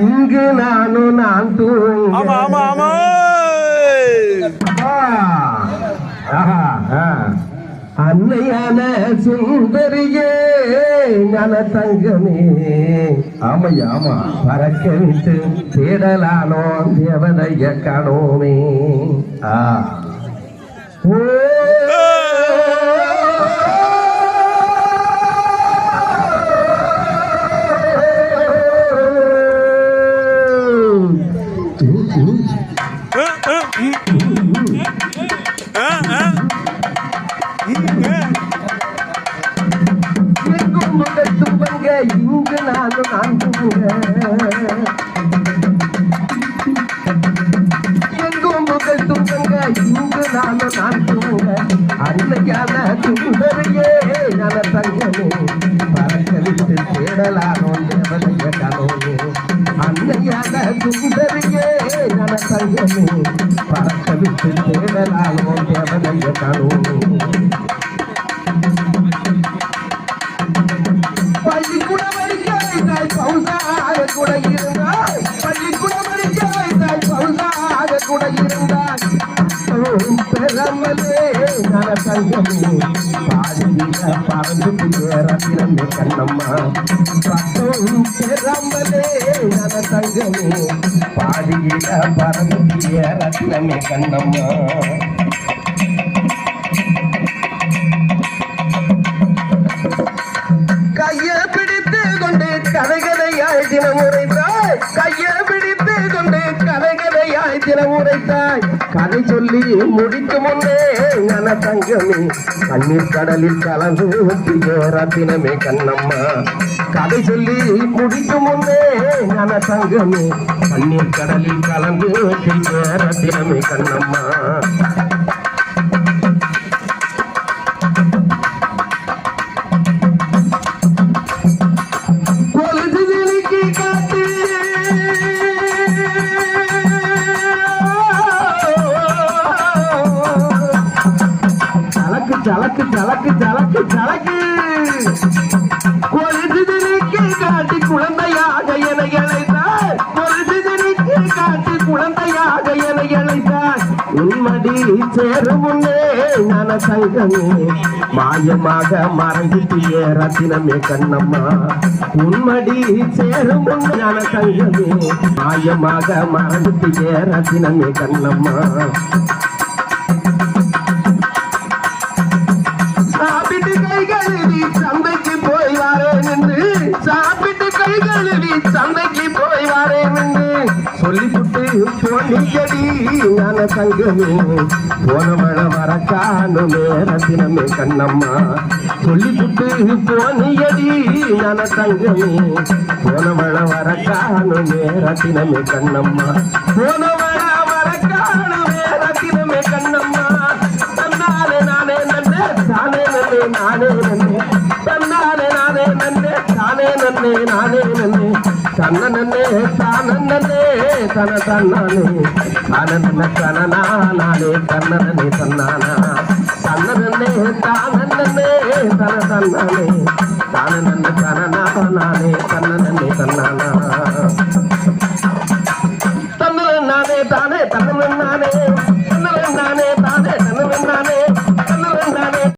இங்கு நானும் நான் ஆமா ஆமா தூங்க ஆமா அன்னையான சுந்தரியே ஞான தங்கமே. ஆமையா ஆமா. பறக்க விட்டு தேடலானோ தேவதைய காணோமே. ஆ. ஓ இங்கு நானும் நான் துவங்க நான் துவங்க அன்னையான சுந்தரியே தங்கமே தேடலானோ தேவதைய கலோனே அன்னையான சுந்தரியே ஞான தங்கமே பறக்க விட்டு தேடலானோ தேவதைய கனோமே பள்ளிக்கூட படிக்க வைத்தாய் பௌசாக கூட இருந்தாய். பள்ளிக்கூட படிக்க வைத்தாய் பௌசாக கூட இருந்தாய். பெறாமலே நல தங்கமே பிறந்த கண்ணம்மா. பட்டம் பெறாமலே நல தங்கமே. பாடியில பறந்து ரத்னமே கண்ணம்மா. கைய பிடித்து கொண்டு கதைகதையாய் தினம் உரைத்தாய் கைய கதைகதையாய் உரைத்தாய் கதை சொல்லி முடிக்கு முன்னே ஞான தங்கமே. கண்ணீர் கடலில் கலந்து ஊற்றிய ரத்தினமே கண்ணம்மா. கதை சொல்லி முடிக்கு முன்னே ஞான தங்கமே. கண்ணீர் கடலில் கலந்து ஊற்றிய ரத்தினமே கண்ணம்மா. சலக்கு சலக்கு சலக்கு சலக்கு சலக்கு பொழுது காட்டி குழந்தையாக என இழைத்தார். பொழுது விழிக்கு காட்டி குழந்தையாக என இழைத்தார். உன்மடி சேரும் முன்னே ஞான தங்கமே மாயமாக மறந்துட்டியே ரத்தினமே கண்ணம்மா. உன்மடி சேரும் முன்னே ஞான மாயமாக மறந்துட்டியே ரத்தினமே கண்ணம்மா. சந்தைக்கு போய் வரேன் சொல்லிவிட்டு போனியடி ஞான தங்கமே. போனவள வர காணுமே ரத்தினமே கண்ணம்மா. சொல்லிவிட்டு போனியடி ஞான தங்கமே. போனவள வர காணுமே ரத்தினமே கண்ணம்மா. போனவள வர காணுமே ரத்தினமே கண்ணம்மா. தன்னாலே நானே நன்னே தானே நன்னே நானே நன்னே தன்னாலே நானே நன்னே தானே நன்னே நானே நன்னே தன்ன நன்னே தான நன்னே தன தன்னானே தான நன்ன தனனா நானே தன்ன நன்னே தன்னானா தன்ன நன்னே தான நன்னே தன